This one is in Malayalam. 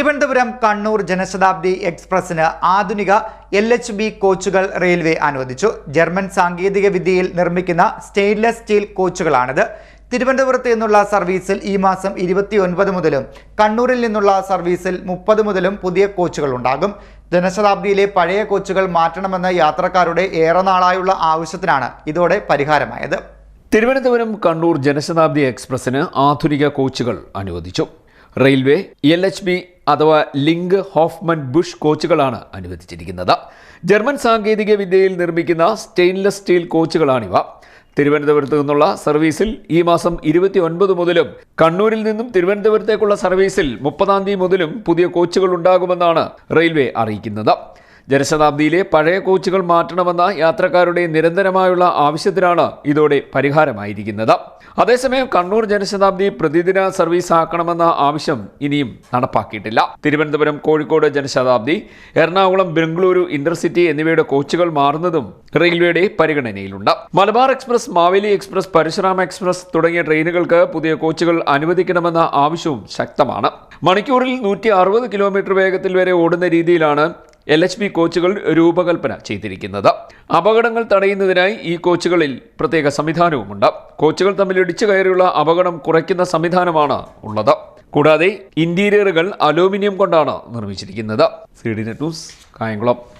തിരുവനന്തപുരം കണ്ണൂർ ജനശതാബ്ദി എക്സ്പ്രസിന് ആധുനിക എൽ എച്ച് ബി കോച്ചുകൾ റെയിൽവേ അനുവദിച്ചു. ജർമ്മൻ സാങ്കേതിക വിദ്യയിൽ നിർമ്മിക്കുന്ന സ്റ്റെയിൻലെസ് സ്റ്റീൽ കോച്ചുകളാണിത്. തിരുവനന്തപുരത്ത് നിന്നുള്ള സർവീസിൽ ഈ മാസം ഇരുപത്തിയൊൻപത് മുതലും കണ്ണൂരിൽ നിന്നുള്ള സർവീസിൽ മുപ്പത് മുതലും പുതിയ കോച്ചുകൾ ഉണ്ടാകും. ജനശതാബ്ദിയിലെ പഴയ കോച്ചുകൾ മാറ്റണമെന്ന യാത്രക്കാരുടെ ഏറെ നാളായുള്ള ആവശ്യത്തിനാണ് ഇതോടെ പരിഹാരമായത്. തിരുവനന്തപുരം കണ്ണൂർ ജനശതാബ്ദി എക്സ്പ്രസിന് ആധുനിക കോച്ചുകൾ അനുവദിച്ചു. റെയിൽവേ എൽ എച്ച് ബി അഥവാ ലിങ്ക് ഹോഫ്മൻ ബുഷ് കോച്ചുകളാണ് അനുവദിച്ചിരിക്കുന്നത്. ജർമ്മൻ സാങ്കേതിക വിദ്യയിൽ നിർമ്മിക്കുന്ന സ്റ്റെയിൻലെസ് സ്റ്റീൽ കോച്ചുകളാണിവ. തിരുവനന്തപുരത്ത് നിന്നുള്ള സർവീസിൽ ഈ മാസം ഇരുപത്തി ഒൻപത് മുതലും കണ്ണൂരിൽ നിന്നും തിരുവനന്തപുരത്തേക്കുള്ള സർവീസിൽ മുപ്പതാം തീയതി മുതലും പുതിയ കോച്ചുകൾ ഉണ്ടാകുമെന്നാണ് റെയിൽവേ അറിയിക്കുന്നത്. ജനശതാബ്ദിയിലെ പഴയ കോച്ചുകൾ മാറ്റണമെന്ന യാത്രക്കാരുടെ നിരന്തരമായുള്ള ആവശ്യത്തിനാണ് ഇതോടെ പരിഹാരമായിരിക്കുന്നത്. അതേസമയം കണ്ണൂർ ജനശതാബ്ദി പ്രതിദിന സർവീസ് ആക്കണമെന്ന ആവശ്യം ഇനിയും നടപ്പാക്കിയിട്ടില്ല. തിരുവനന്തപുരം കോഴിക്കോട് ജനശതാബ്ദി എറണാകുളം ബംഗളൂരു ഇന്റർസിറ്റി എന്നിവയുടെ കോച്ചുകൾ മാറുന്നതും റെയിൽവേയുടെ പരിഗണനയിലുണ്ട്. Malabar express Maveli express Parasuram express തുടങ്ങിയ ട്രെയിനുകൾക്ക് പുതിയ കോച്ചുകൾ അനുവദിക്കണമെന്ന ആവശ്യവും ശക്തമാണ്. മണിക്കൂറിൽ നൂറ്റി കിലോമീറ്റർ വേഗത്തിൽ വരെ ഓടുന്ന രീതിയിലാണ് എൽ എച്ച് ബി കോച്ചുകൾ രൂപകൽപ്പന ചെയ്തിരിക്കുന്നത്. അപകടങ്ങൾ തടയുന്നതിനായി ഈ കോച്ചുകളിൽ പ്രത്യേക സംവിധാനവുമുണ്ട്. കോച്ചുകൾ തമ്മിൽ ഇടിച്ചു കയറിയുള്ള അപകടം കുറയ്ക്കുന്ന സംവിധാനമാണ് ഉള്ളത്. കൂടാതെ ഇന്റീരിയറുകൾ അലൂമിനിയം കൊണ്ടാണ് നിർമ്മിച്ചിരിക്കുന്നത്. C D net news Kayamkulam.